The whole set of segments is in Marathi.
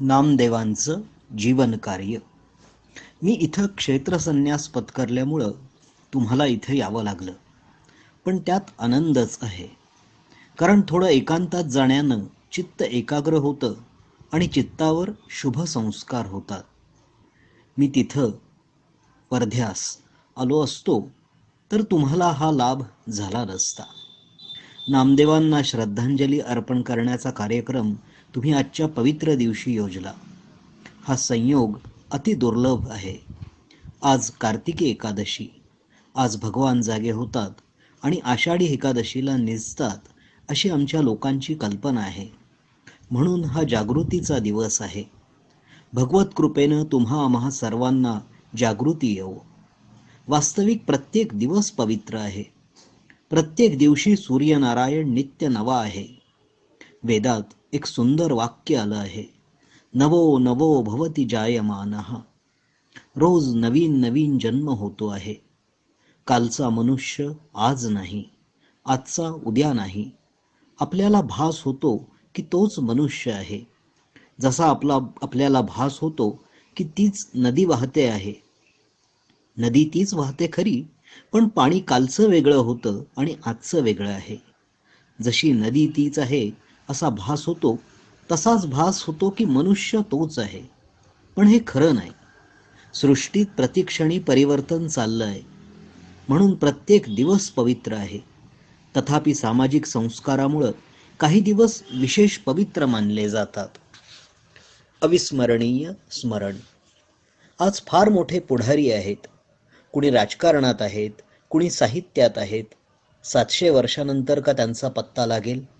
नामदेवांचं जीवनकार्य मी इथं क्षेत्रसन्यास पत्करल्यामुळं तुम्हाला इथं यावं लागलं. पण त्यात आनंदच आहे. कारण थोडं एकांतात जाण्यानं चित्त एकाग्र होतं आणि चित्तावर शुभ संस्कार होतात. मी तिथं वर्ध्यास आलो असतो तर तुम्हाला हा लाभ झाला नसता. नामदेवांना श्रद्धांजली अर्पण करण्याचा कार्यक्रम तुम्ही आजच्या पवित्र दिवशी योजला. हा संयोग अति दुर्लभ आहे. आज कार्तिकी एकादशी. आज भगवान जागे होतात आणि आषाढी एकादशीला निजतात अशी आमच्या लोकांची कल्पना आहे. म्हणून हा जागृतीचा दिवस आहे. भगवत कृपेनं तुम्हा आम्हा सर्वांना जागृती येवो. वास्तविक प्रत्येक दिवस पवित्र आहे. प्रत्येक दिवशी सूर्यनारायण नित्य नवा आहे. वेदात एक सुंदर वाक्य आलं आहे. नवो नवो भवती जायमान. रोज नवीन नवीन जन्म होतो आहे. कालचा मनुष्य आज नाही आजचा उद्या नाही. आपल्याला भास होतो की तोच मनुष्य आहे. जसा आपला आपल्याला भास होतो की तीच नदी वाहते आहे. नदी तीच वाहते खरी पण पाणी कालचं वेगळं होतं आणि आजचं वेगळं आहे. जशी नदी तीच आहे असा भास होतो तसाच भास होतो की मनुष्य तोच आहे. पण हे खरं नाही. सृष्टीत प्रतिक्षणी परिवर्तन चाललं आहे म्हणून प्रत्येक दिवस पवित्र आहे. तथापि सामाजिक संस्कारामुळं काही दिवस विशेष पवित्र मानले जातात. अविस्मरणीय स्मरण. आज फार मोठे पुढारी आहेत. कुणी राजकारणात आहेत कुणी साहित्यात आहेत. सातशे वर्षानंतर का त्यांचा पत्ता लागेल?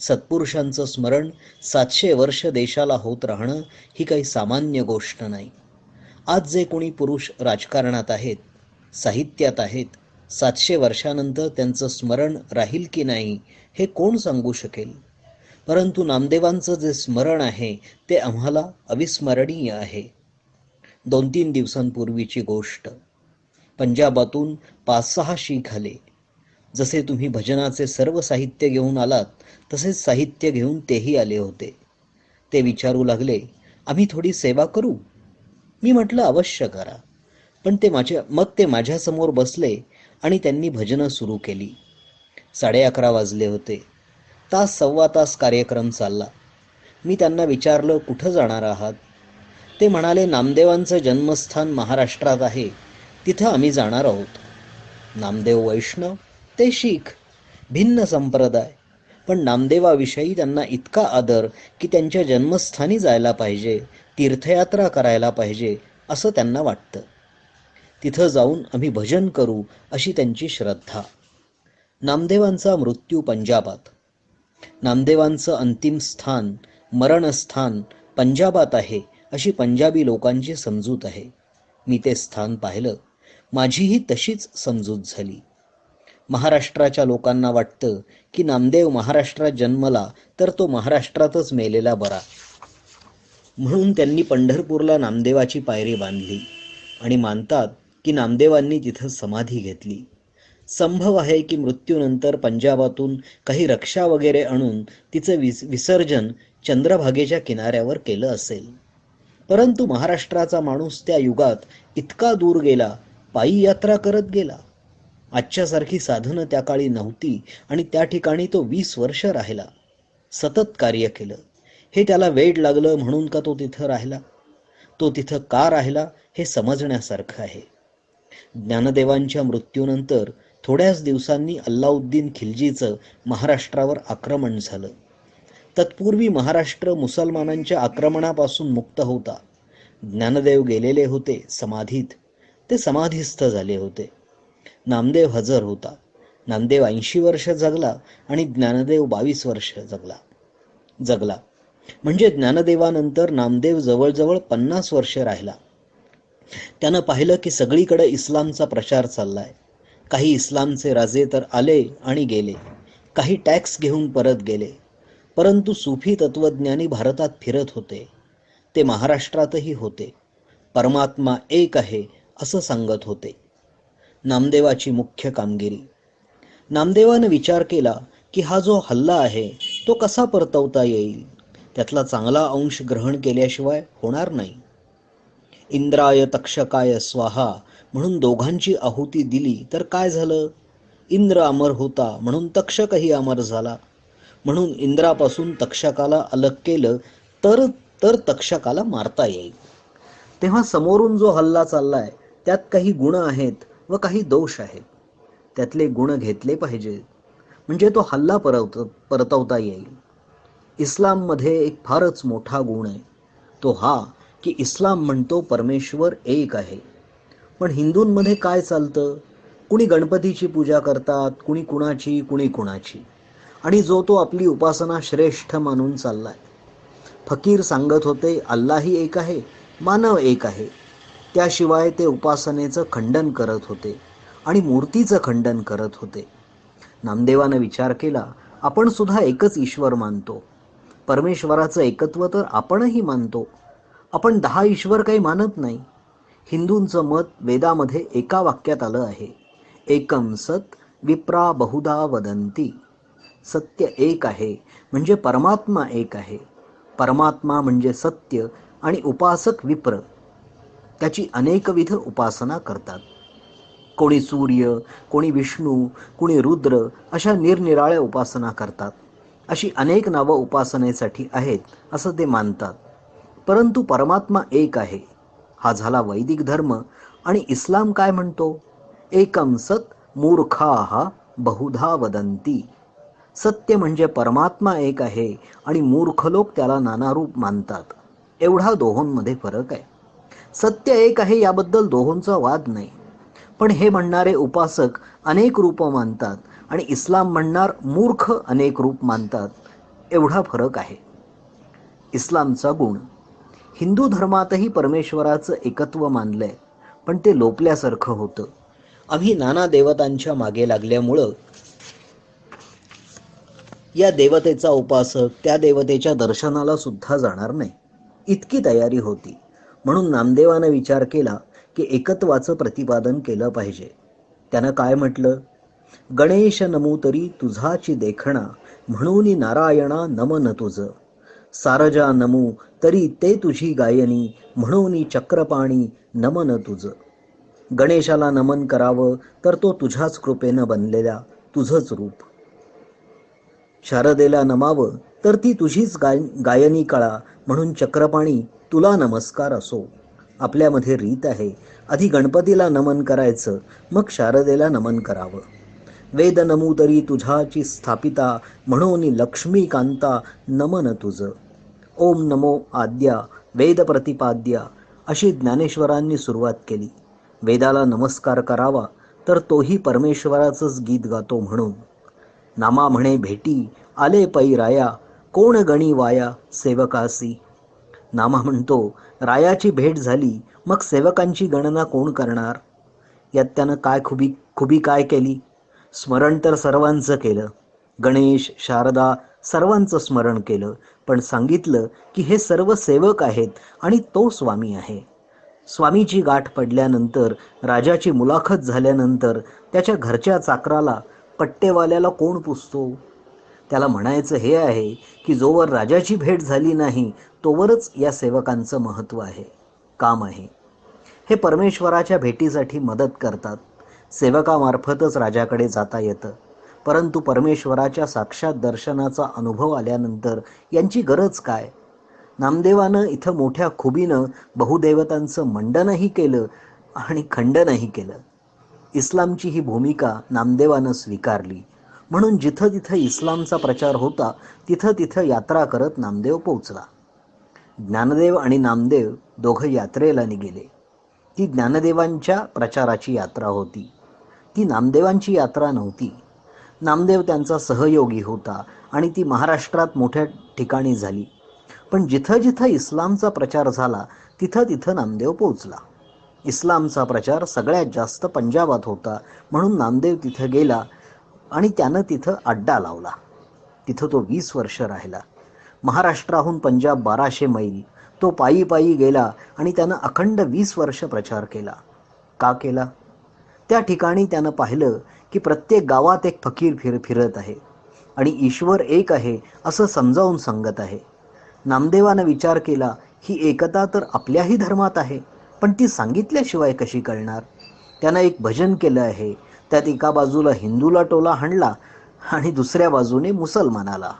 सत्पुरुषांचं स्मरण सातशे वर्ष देशाला होत राहणं ही काही सामान्य गोष्ट नाही. आज जे कोणी पुरुष राजकारणात आहेत साहित्यात आहेत सातशे वर्षानंतर त्यांचं स्मरण राहील की नाही हे कोण सांगू शकेल? परंतु नामदेवांचं जे स्मरण आहे ते आम्हाला अविस्मरणीय आहे. दोन तीन दिवसांपूर्वीची गोष्ट. पंजाबातून पाच सहा शीख आले जसे तुम्ही भजनाचे सर्व साहित्य घेऊन आलात तसेच साहित्य घेऊन तेही आले होते. ते विचारू लागले आम्ही थोडी सेवा करू? मी म्हटलं अवश्य करा. पण ते माझ्या मग ते माझ्यासमोर बसले आणि त्यांनी भजनं सुरू केली. साडे अकरा वाजले होते. तास सव्वा तास कार्यक्रम चालला. मी त्यांना विचारलं कुठं जाणार आहात? ते म्हणाले नामदेवांचं जन्मस्थान महाराष्ट्रात आहे. तिथं आम्ही जाणार आहोत. नामदेव वैष्णव? ते शीख भिन्न संप्रदाय. पण नामदेवाविषयी त्यांना इतका आदर की त्यांच्या जन्मस्थानी जायला पाहिजे तीर्थयात्रा करायला पाहिजे असं त्यांना वाटतं. तिथं जाऊन आम्ही भजन करू अशी त्यांची श्रद्धा. नामदेवांचा मृत्यू पंजाबात. नामदेवांचं अंतिम स्थान मरणस्थान पंजाबात आहे अशी पंजाबी लोकांची समजूत आहे. मी ते स्थान पाहिलं. माझीही तशीच समजूत झाली. महाराष्ट्राच्या लोकांना वाटतं की नामदेव महाराष्ट्रात जन्मला तर तो महाराष्ट्रातच मेलेला बरा. म्हणून त्यांनी पंढरपूरला नामदेवाची पायरी बांधली आणि मानतात की नामदेवांनी तिथं समाधी घेतली. संभव आहे की मृत्यूनंतर पंजाबातून काही रक्षा वगैरे आणून तिचं विस विसर्जन चंद्रभागेच्या किनाऱ्यावर केलं असेल. परंतु महाराष्ट्राचा माणूस त्या युगात इतका दूर गेला पायी यात्रा करत गेला. आजच्यासारखी साधनं त्या काळी नव्हती आणि त्या ठिकाणी तो वीस वर्ष राहिला. सतत कार्य केलं. हे त्याला वेड लागलं म्हणून का तो तिथं राहिला? तो तिथं का राहिला हे समजण्यासारखं आहे. ज्ञानदेवांच्या मृत्यूनंतर थोड्याच दिवसांनी अल्लाउद्दीन खिलजीचं महाराष्ट्रावर आक्रमण झालं. तत्पूर्वी महाराष्ट्र मुसलमानांच्या आक्रमणापासून मुक्त होता. ज्ञानदेव गेलेले होते समाधीत. ते समाधीस्थ झाले होते. नामदेव हजर होता. नामदेव ऐंशी वर्ष जगला आणि ज्ञानदेव बावीस वर्ष जगला. जगला. म्हणजे ज्ञानदेवानंतर नामदेव जवळजवळ पन्नास वर्ष राहिला. त्यानं पाहिलं की सगळीकडे इस्लामचा प्रचार चाललाय. काही इस्लामचे राजे तर आले आणि गेले. काही टॅक्स घेऊन परत गेले. परंतु सुफी तत्वज्ञानी भारतात फिरत होते. ते महाराष्ट्रातही होते. परमात्मा एक आहे असं सांगत होते. नामदेवाची मुख्य कामगिरी. नामदेवानं विचार केला की हा जो हल्ला आहे तो कसा परतवता येईल? त्यातला चांगला अंश ग्रहण केल्याशिवाय होणार नाही. इंद्राय तक्षकाय स्वाहा म्हणून दोघांची आहुती दिली तर काय झालं? इंद्र अमर होता म्हणून तक्षकही अमर झाला. म्हणून इंद्रापासून तक्षकाला अलग केलं तर तर तक्षकाला मारता येईल. तेव्हा समोरून जो हल्ला चाललाय त्यात काही गुण आहेत. व काही दोष आहेत. त्यातले गुण घेतले पाहिजेत म्हणजे तो हल्ला परवत परतवता येईल. इस्लाममध्ये एक फारच मोठा गुण आहे. तो हा की इस्लाम म्हणतो परमेश्वर एक आहे. पण हिंदूंमध्ये काय चालतं? कुणी गणपतीची पूजा करतात कुणी कुणाची कुणी कुणाची. आणि जो तो आपली उपासना श्रेष्ठ मानून चाललाय. फकीर सांगत होते अल्लाही एक आहे मानव एक आहे. त्याशिवाय ते उपासनेचं खंडन करत होते आणि मूर्तीचं खंडन करत होते. नामदेवानं विचार केला आपण सुद्धा एकच ईश्वर मानतो. परमेश्वराचं एकत्व तर आपणही मानतो. आपण दहा ईश्वर काही मानत नाही. हिंदूंचं मत वेदामध्ये एका वाक्यात आलं आहे. एकम सत विप्रा बहुधा वदंती सत्य एक आहे म्हणजे परमात्मा एक आहे. परमात्मा म्हणजे सत्य आणि उपासक विप्र. त्याची अनेकविध उपासना करतात. कोणी सूर्य कोणी विष्णू कोणी रुद्र अशा निरनिराळ्या उपासना करतात. अशी अनेक नावं उपासनेसाठी आहेत असं ते मानतात. परंतु परमात्मा एक आहे. हा झाला वैदिक धर्म. आणि इस्लाम काय म्हणतो? एकम सत मूर्खा बहुधा वदंती सत्य म्हणजे परमात्मा एक आहे आणि मूर्ख लोक त्याला नाना रूप मानतात. एवढा दोहोंमध्ये फरक आहे. सत्य एक आहे याबद्दल दोहोंचा वाद नाही. पण हे म्हणणारे उपासक अनेक रूप मानतात आणि इस्लाम म्हणणार मूर्ख अनेक रूप मानतात एवढा फरक आहे. इस्लामचा गुण. हिंदू धर्मातही परमेश्वराचं एकत्व मानलंय पण ते लोपल्यासारखं होतं. आम्ही नाना देवतांच्या मागे लागल्यामुळं या देवतेचा उपासक त्या देवतेच्या दर्शनाला सुद्धा जाणार नाही. इतकी तयारी होती. म्हणून नामदेवानं विचार केला की एकत्वाचं प्रतिपादन केलं पाहिजे. त्यानं काय म्हटलं? गणेश नमू तरी तुझाची देखणा म्हणून नारायणा नमन तुझ. सारजा नमू तरी ते तुझी गायनी म्हणून चक्रपाणी नमन तुझ. गणेशाला नमन करावं तर तो तुझ्याच कृपेनं बनलेल्या तुझंच रूप. शारदेला नमावं तर ती तुझीच गाय गायनी कळा म्हणून चक्रपाणी तुला नमस्कार असो. आपल्यामध्ये रीत आहे. आधी गणपतीला नमन करायचं मग शारदेला नमन करावं. वेद नमू तुझाची स्थापिता म्हणून लक्ष्मीकांता नमन तुझं. ओम नमो आद्या वेद प्रतिपाद्या अशी ज्ञानेश्वरांनी सुरुवात केली. वेदाला नमस्कार करावा तर तोही परमेश्वराचंच गीत गातो म्हणून. नामा म्हणे भेटी आले पै राया कोण गणी वाया सेवकासी. नामा म्हणतो रायाची भेट झाली मग सेवकांची गणना कोण करणार? यात त्यानं काय खुबी खुबी काय केली? स्मरण तर सर्वांचं केलं. गणेश शारदा सर्वांचं स्मरण केलं पण सांगितलं की हे सर्व सेवक आहेत आणि तो स्वामी आहे. स्वामीची गाठ पडल्यानंतर राजाची मुलाखत झाल्यानंतर त्याच्या घरच्या चाकराला पट्टेवाल्याला कोण पुसतो? त्याला म्हणायचं हे आहे की जोवर राजाची भेट झाली नाही तोवरच या सेवकांचं महत्त्व आहे काम आहे. हे परमेश्वराच्या भेटीसाठी मदत करतात. सेवकामार्फतच राजाकडे जाता येतं. परंतु परमेश्वराच्या साक्षात दर्शनाचा अनुभव आल्यानंतर यांची गरज काय? नामदेवानं इथं मोठ्या खुबीनं बहुदेवतांचं मंडनही केलं आणि खंडनही केलं. इस्लामची ही भूमिका नामदेवानं स्वीकारली. म्हणून जिथं तिथं इस्लामचा प्रचार होता तिथं तिथं यात्रा करत नामदेव पोचला ज्ञानदेव आणि नामदेव दोघं यात्रेला निघेले. ती ज्ञानदेवांच्या प्रचाराची यात्रा होती. ती नामदेवांची यात्रा नव्हती. नामदेव त्यांचा सहयोगी होता आणि ती महाराष्ट्रात मोठ्या ठिकाणी झाली. पण जिथं जिथं इस्लामचा प्रचार झाला तिथं तिथं नामदेव पोचला इस्लामचा प्रचार सगळ्यात जास्त पंजाबात होता म्हणून नामदेव तिथं गेला आणि त्यानं तिथं अड्डा लावला. तिथं तो वीस वर्ष राहिला. महाराष्ट्राहून पंजाब बाराशे मैल. तो पायी पायी गेला आणि त्यानं अखंड वीस वर्ष प्रचार केला. का केला? त्या ठिकाणी त्यानं पाहिलं की प्रत्येक गावात एक फकीर फिर फिरत आहे. आणि ईश्वर एक आहे असं समजावून सांगत आहे. नामदेवानं विचार केला ही एकता तर आपल्याही धर्मात आहे पण ती सांगितल्याशिवाय कशी कळणार? त्यानं एक भजन केलं आहे त्यात एका बाजूला हिंदूला टोला हाणला आणि दुसऱ्या बाजूने मुसलमानाला.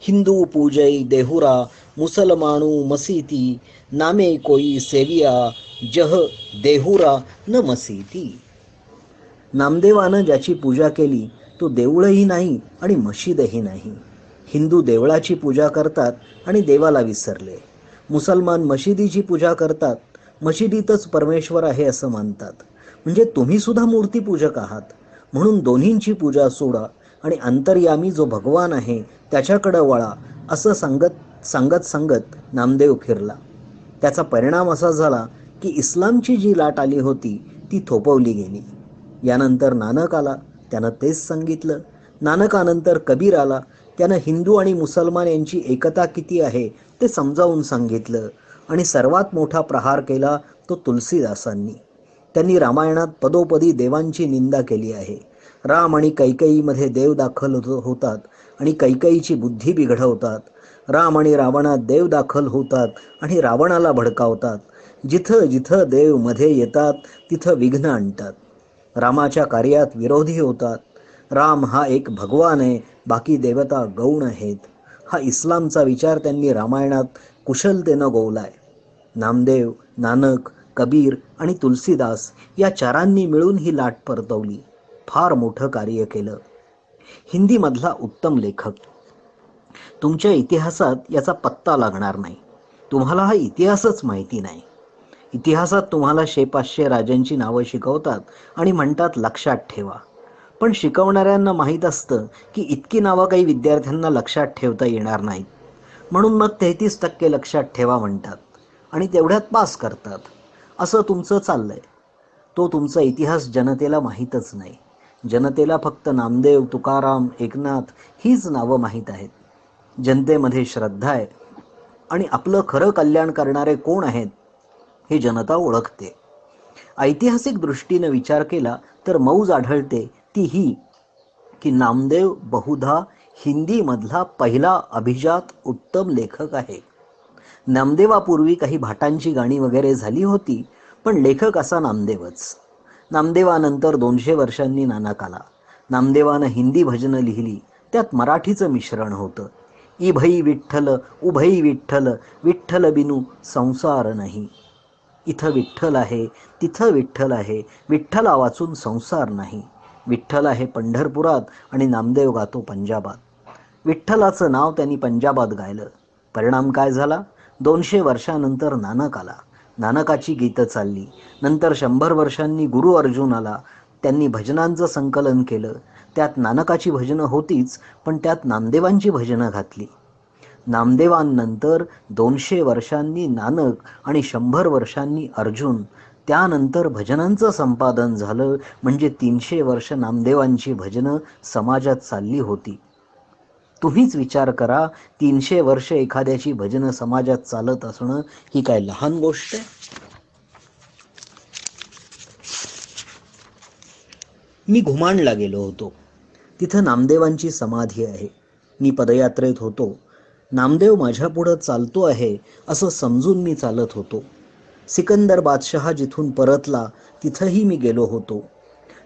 हिंदू पूजय देहुरा मुसलमानू मसीती नामे कोई सेविया जह देहुरा न मसीती. नामदेवानं ज्याची पूजा केली तो देऊळही नाही आणि मशीदही नाही. हिंदू देवळाची पूजा करतात आणि देवाला विसरले. मुसलमान मशिदीची पूजा करतात मशिदीतच परमेश्वर आहे असं मानतात. म्हणजे तुम्ही सुद्धा मूर्तीपूजक आहात. म्हणून दोन्हींची पूजा सोडा आणि अंतर्यामी जो भगवान आहे त्याच्याकडं वळा असं सांगत सांगत सांगत नामदेव फिरला. त्याचा परिणाम असा झाला की इस्लामची जी लाट आली होती ती थोपवली गेली. यानंतर नानक आला त्यानं तेच सांगितलं. नानकानंतर कबीर आला त्यानं हिंदू आणि मुसलमान यांची एकता किती आहे ते समजावून सांगितलं आणि सर्वात मोठा प्रहार केला तो तुलसीदासांनी. त्यांनी रामायणात पदोपदी देवांची निंदा केली आहे. राम आणि कैकईमध्ये देव दाखल होतात आणि कैकईची बुद्धी बिघडवतात. राम आणि रावणात देव दाखल होतात आणि रावणाला भडकावतात. जिथं जिथं देवमध्ये येतात तिथं विघ्न आणतात. रामाच्या कार्यात विरोधी होतात. राम हा एक भगवान आहे बाकी देवता गौण आहेत. हा इस्लामचा विचार त्यांनी रामायणात कुशलतेनं गोवलाय. नामदेव नानक कबीर आणि तुलसीदास या चारांनी मिळून ही लाट परतवली. फार मोठं कार्य केलं. हिंदीमधला उत्तम लेखक. तुमच्या इतिहासात याचा पत्ता लागणार नाही. तुम्हाला हा इतिहासच माहिती नाही. इतिहासात तुम्हाला शेपाचशे राजांची नावं शिकवतात आणि म्हणतात लक्षात ठेवा. पण शिकवणाऱ्यांना माहीत असतं की इतकी नावं काही विद्यार्थ्यांना लक्षात ठेवता येणार नाहीत. म्हणून मग तेहतीस टक्के लक्षात ठेवा म्हणतात आणि तेवढ्यात पास करतात. असं तुमचं चाललंय. तो तुमचा इतिहास जनतेला माहीतच नाही. जनतेला फक्त नामदेव तुकाराम एकनाथ हीच नावं माहीत आहेत. जनतेमध्ये श्रद्धा आहे. आणि आपलं खरं कल्याण करणारे कोण आहेत हे जनता ओळखते. ऐतिहासिक दृष्टीनं विचार केला तर मौज आढळते ती ही की नामदेव बहुधा हिंदीमधला पहिला अभिजात उत्तम लेखक आहे. नामदेवापूर्वी काही भाटांची गाणी वगैरे झाली होती पण लेखक असा नामदेवच. नामदेवानंतर दोनशे वर्षांनी नानक आला नामदेवानं हिंदी भजनं लिहिली त्यात मराठीचं मिश्रण होतं. इभई विठ्ठल उभई विठ्ठल विठ्ठल बिनू संसार नाही. इथं विठ्ठल आहे तिथं विठ्ठल आहे विठ्ठला वाचून संसार नाही. विठ्ठल आहे पंढरपुरात आणि नामदेव गातो पंजाबात. विठ्ठलाचं नाव त्यांनी पंजाबात गायलं. परिणाम काय झाला? दोनशे वर्षानंतर नानक आला. नानकाची गीतं चालली. नंतर शंभर वर्षांनी गुरु अर्जुन आला. त्यांनी भजनांचं संकलन केलं. त्यात नानकाची भजनं होतीच पण त्यात नामदेवांची भजनं घातली. नामदेवांनंतर दोनशे वर्षांनी नानक आणि शंभर वर्षांनी अर्जुन. त्यानंतर भजनांचं संपादन झालं. म्हणजे तीनशे वर्ष नामदेवांची भजनं समाजात चालली होती. तुम्हीच विचार करा तीनशे वर्ष एखाद्याची भजनं समाजात चालत असणं ही काय लहान गोष्ट आहे? मी घुमाणला गेलो होतो. तिथं नामदेवांची समाधी आहे. मी पदयात्रेत होतो. नामदेव माझ्या पुढं चालतो आहे असं समजून मी चालत होतो. सिकंदर बादशहा जिथून परतला तिथंही मी गेलो होतो.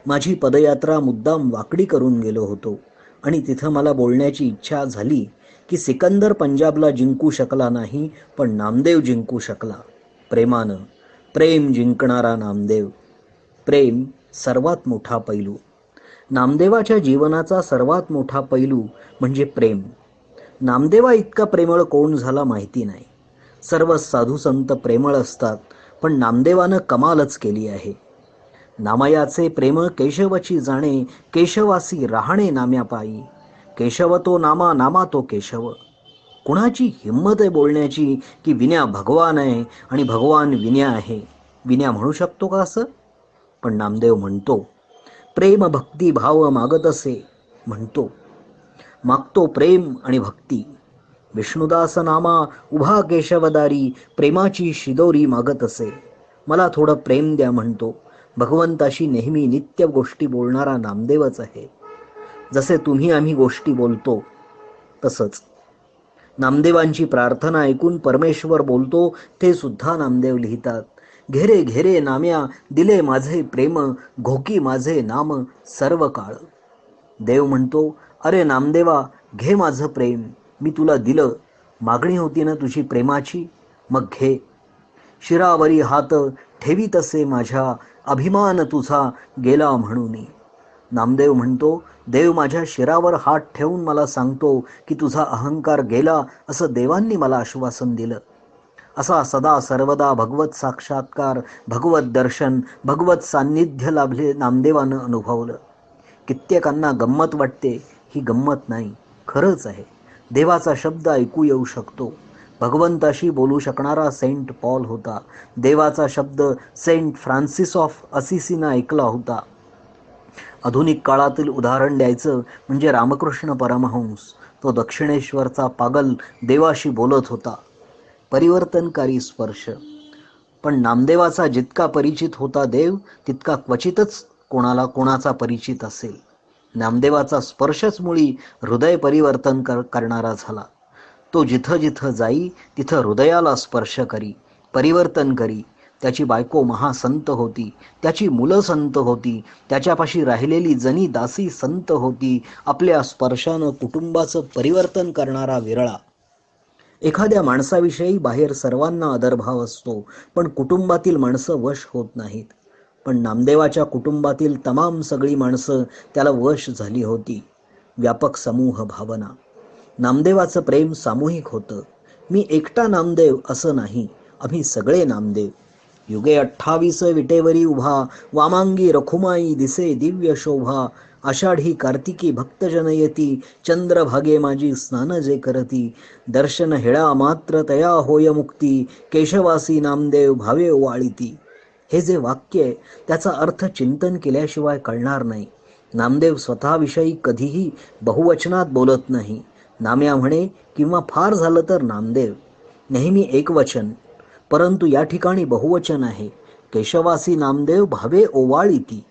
माझी पदयात्रा मुद्दाम वाकडी करून गेलो होतो. आणि तिथं मला बोलण्याची इच्छा झाली की सिकंदर पंजाबला जिंकू शकला नाही पण नामदेव जिंकू शकला. प्रेमानं. प्रेम जिंकणारा नामदेव. प्रेम सर्वात मोठा पैलू. नामदेवाच्या जीवनाचा सर्वात मोठा पैलू म्हणजे प्रेम. नामदेवा इतका प्रेमळ कोण झाला माहिती नाही. सर्व साधू संत प्रेमळ असतात पण नामदेवानं कमालच केली आहे. नामयाचे प्रेम केशवची जाणे केशवासी राहणे नाम्यापायी. केशव तो नामा नामा तो केशव. कुणाची हिंमत आहे बोलण्याची की विन्या भगवान आहे आणि भगवान विन्या आहे? विन्या म्हणू शकतो का असं? पण नामदेव म्हणतो प्रेम भक्ती भाव मागत असे म्हणतो. मागतो प्रेम आणि भक्ती. विष्णुदास नामा उभा केशवदारी प्रेमाची शिदोरी मागत असे मला थोडं प्रेम द्या म्हणतो. भगवंताशी नेहमी नित्य गोष्टी बोलणारा नामदेवच आहे. जसे तुम्ही आम्ही गोष्टी बोलतो तसंच. नामदेवांची प्रार्थना ऐकून परमेश्वर बोलतो ते सुद्धा नामदेव लिहितात. घेरे घेरे नाम्या दिले माझे प्रेम घोकी माझे नाम सर्व काळ. देव म्हणतो अरे नामदेवा घे माझं प्रेम मी तुला दिलं. मागणी होती ना तुझी प्रेमाची? मग घे. शिरावरी हात ठेवी तसे माझ्या अभिमान तुझा गेला म्हणून. नामदेव म्हणतो देव माझ्या शिरावर हात ठेवून मला सांगतो की तुझा अहंकार गेला असं देवांनी मला आश्वासन दिलं. असा सदा सर्वदा भगवत साक्षात्कार भगवत दर्शन भगवत सान्निध्य लाभले नामदेवानं अनुभवलं. कित्येकांना गंमत वाटते ही गंमत नाही खरंच आहे. देवाचा शब्द ऐकू येऊ शकतो. भगवंताशी बोलू शकणारा सेंट पॉल होता. देवाचा शब्द सेंट फ्रान्सिस ऑफ असिसीनं ऐकला होता. आधुनिक काळातील उदाहरण द्यायचं म्हणजे रामकृष्ण परमहंस. तो दक्षिणेश्वरचा पागल देवाशी बोलत होता. परिवर्तनकारी स्पर्श. पण नामदेवाचा जितका परिचित होता देव तितका क्वचितच कोणाला कोणाचा परिचित असेल. नामदेवाचा स्पर्शच मुळी हृदय परिवर्तन कर करणारा झाला. तो जिथं जिथं जाई तिथं हृदयाला स्पर्श करी परिवर्तन करी. त्याची बायको महासंत होती. त्याची मुलं संत होती. त्याच्यापाशी राहिलेली जनी दासी संत होती. आपल्या स्पर्शानं कुटुंबाचं परिवर्तन करणारा विरळा. एखाद्या माणसाविषयी बाहेर सर्वांना आदरभाव असतो पण कुटुंबातील माणसं वश होत नाहीत. पण नामदेवाच्या कुटुंबातील तमाम सगळी माणसं त्याला वश झाली होती. व्यापक समूह भावना. नामदेवाचं प्रेम सामूहिक होतं. मी एकटा नामदेव असं नाही आम्ही सगळे नामदेव. युगे अठ्ठावीस विटेवरी उभा वामांगी रखुमाई दिसे दिव्य शोभा आषाढी कार्तिकी भक्तजन येती चंद्रभागे माझी स्नान जे करती दर्शन हेळा मात्र तया होय मुक्ती केशवासी नामदेव भावे वाळीती. हे जे वाक्य आहे त्याचा अर्थ चिंतन केल्याशिवाय कळणार नाही. नामदेव स्वतःविषयी कधीही बहुवचनात बोलत नाही. नाम्या म्हणे किंवा फार झालं तर नामदेव. नेहमी एकवचन परंतु या ठिकाणी बहुवचन आहे. केशवासी नामदेव भावे ओवाळीती.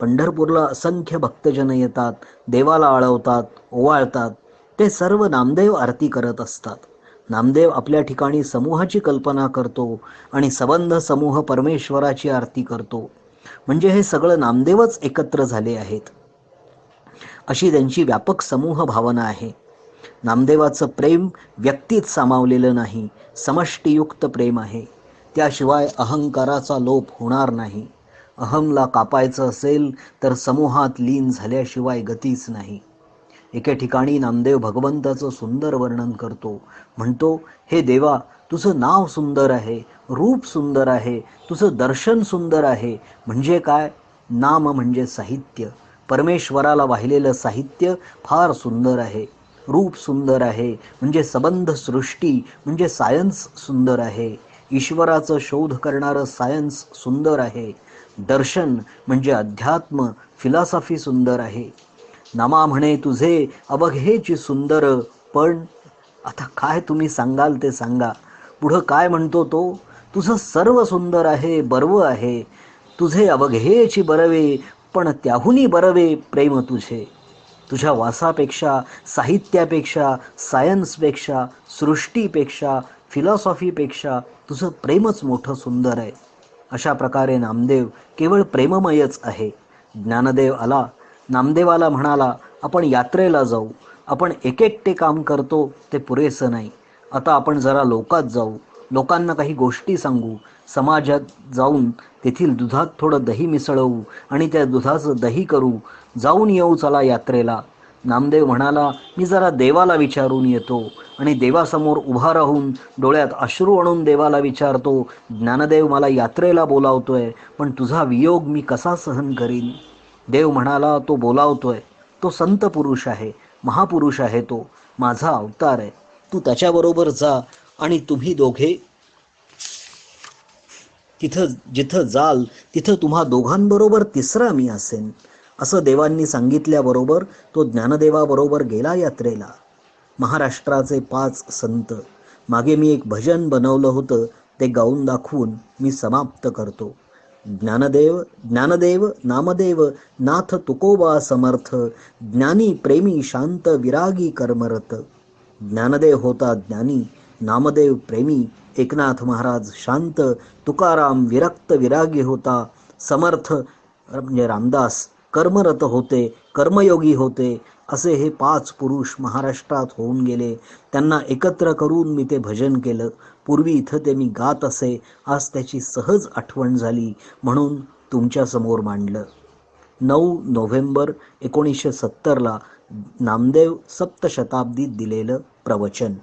पंढरपूरला असंख्य भक्तजन येतात देवाला आळवतात ओवाळतात. ते सर्व नामदेव आरती करत असतात. नामदेव आपल्या ठिकाणी समूहाची कल्पना करतो आणि सबंध समूह परमेश्वराची आरती करतो. म्हणजे हे सगळं नामदेवच एकत्र झाले आहेत. अशी त्यांची व्यापक समूह भावना आहे. नामदेवाचं प्रेम व्यक्तीत सामावलेलं नाही समष्टीयुक्त प्रेम आहे. त्याशिवाय अहंकाराचा लोप होणार नाही. अहमला कापायचं असेल तर समूहात लीन झाल्याशिवाय गतीच नाही. एके ठिकाणी नामदेव भगवंताचं सुंदर वर्णन करतो. म्हणतो हे देवा तुझं नाव सुंदर आहे रूप सुंदर आहे तुझं दर्शन सुंदर आहे. म्हणजे काय? नाम म्हणजे साहित्य. परमेश्वराला वाहिलेलं साहित्य फार सुंदर आहे. रूप सुंदर आहे म्हणजे सबंध सृष्टी म्हणजे सायन्स सुंदर आहे. ईश्वराचं शोध करणारं सायन्स सुंदर आहे. दर्शन म्हणजे अध्यात्म फिलॉसॉफी सुंदर आहे. नामा म्हणे तुझे अवघेची सुंदर पण आता काय तुम्ही सांगाल ते सांगा. पुढं काय म्हणतो तो? तुझं सर्व सुंदर आहे बर्व आहे. तुझे अवघेची बरवे पण त्याहूनही बरवे प्रेम तुझे. तुझ्या वासापेक्षा साहित्यापेक्षा सायन्सपेक्षा सृष्टीपेक्षा फिलॉसॉफीपेक्षा तुझं प्रेमच मोठं सुंदर आहे. अशा प्रकारे नामदेव केवळ प्रेममयच आहे. ज्ञानदेव आला नामदेवाला म्हणाला आपण यात्रेला जाऊ. आपण एक एकटे काम करतो ते पुरेसं नाही. आता आपण जरा लोकात जाऊ. लोकांना काही गोष्टी सांगू. समाजात जाऊन तेथील दुधात थोडं दही मिसळवू आणि त्या दुधाचं दही करू. जाऊन येऊ चला यात्रेला. नामदेव म्हणाला मी जरा देवाला विचारून येतो आणि देवासमोर उभा राहून डोळ्यात अश्रू आणून देवाला विचारतो ज्ञानदेव मला यात्रेला बोलावतोय पण तुझा वियोग मी कसा सहन करीन? देव म्हणाला तो बोलावतोय. तो संत पुरुष आहे महापुरुष आहे तो. माझा अवतार आहे. तू त्याच्याबरोबर जा आणि तुम्ही दोघे तिथं जिथं जाल तिथं तुम्हा दोघांबरोबर तिसरा मी असेन. असं देवांनी सांगितल्याबरोबर तो ज्ञानदेवाबरोबर गेला यात्रेला. महाराष्ट्राचे पाच संत. मागे मी एक भजन बनवलं होतं ते गाऊन दाखवून मी समाप्त करतो. ज्ञानदेव ज्ञानदेव नामदेव नाथ तुकोबा समर्थ ज्ञानी प्रेमी शांत विरागी कर्मरत. ज्ञानदेव होता ज्ञानी नामदेव प्रेमी एकनाथ महाराज शांत तुकाराम विरक्त विरागी होता समर्थ म्हणजे रामदास कर्मरत होते कर्मयोगी होते असे हे पाच पुरुष महाराष्ट्रात होऊन गेले. त्यांना एकत्र करून मी ते भजन केलं. पूर्वी इथं ते मी गात असे आज त्याची सहज आठवण झाली म्हणून तुमच्यासमोर मांडलं. नऊ नोव्हेंबर एकोणीसशे सत्तरला नामदेव सप्तशताब्दीत दिलेलं प्रवचन.